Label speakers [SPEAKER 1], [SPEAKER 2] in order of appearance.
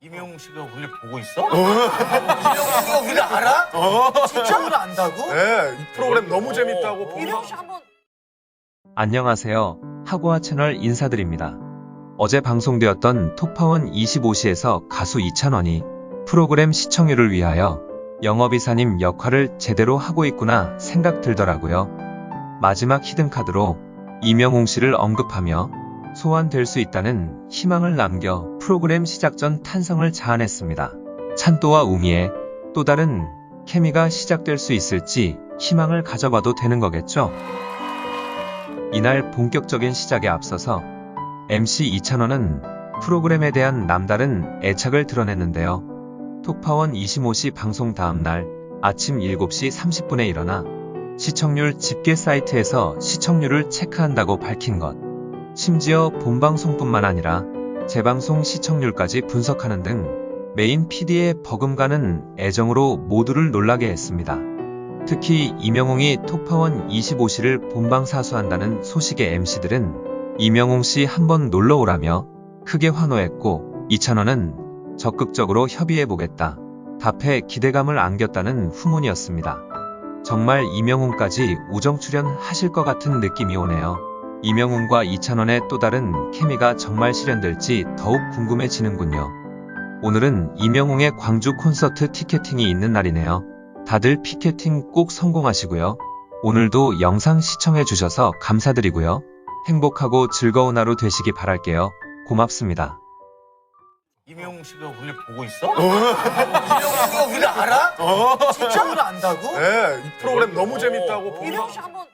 [SPEAKER 1] 이명웅 씨가 우리를 보고 있어? 이명웅 씨가 우리를 알아? 진짜 우리를 안다고?
[SPEAKER 2] 네, 이 프로그램 너무 재밌다고
[SPEAKER 1] 이명웅 씨 한번
[SPEAKER 3] 안녕하세요. 하고아 채널 인사드립니다. 어제 방송되었던 톱파원 25시에서 가수 이찬원이 프로그램 시청률을 위하여 영업이사님 역할을 제대로 하고 있구나 생각 들더라고요. 마지막 히든카드로 이명웅 씨를 언급하며 소환될 수 있다는 희망을 남겨 프로그램 시작 전 탄성을 자아냈습니다. 찬또와 우미의 또 다른 케미가 시작될 수 있을지 희망을 가져봐도 되는 거겠죠? 이날 본격적인 시작에 앞서서 MC 이찬원은 프로그램에 대한 남다른 애착을 드러냈는데요. 톡파원 25시 방송 다음날 아침 7시 30분에 일어나 시청률 집계 사이트에서 시청률을 체크한다고 밝힌 것. 심지어 본방송뿐만 아니라 재방송 시청률까지 분석하는 등 메인 PD의 버금가는 애정으로 모두를 놀라게 했습니다. 특히 이명웅이 톱파원 25시를 본방 사수한다는 소식의 MC들은 이명웅 씨 한번 놀러 오라며 크게 환호했고 이찬원은 적극적으로 협의해보겠다. 답해 기대감을 안겼다는 후문이었습니다. 정말 이명웅까지 우정 출연하실 것 같은 느낌이 오네요. 이명웅과 이찬원의 또 다른 케미가 정말 실현될지 더욱 궁금해지는군요. 오늘은 이명웅의 광주 콘서트 티켓팅이 있는 날이네요. 다들 피켓팅 꼭 성공하시고요. 오늘도 영상 시청해주셔서 감사드리고요. 행복하고 즐거운 하루 되시기 바랄게요. 고맙습니다.
[SPEAKER 1] 이명웅 씨가 우리를 보고 있어? 이명웅 씨가 우리를 알아? 진짜 우리를 안다고?
[SPEAKER 2] 네, 이 프로그램 너무 재밌다고
[SPEAKER 1] 이명웅 씨 한번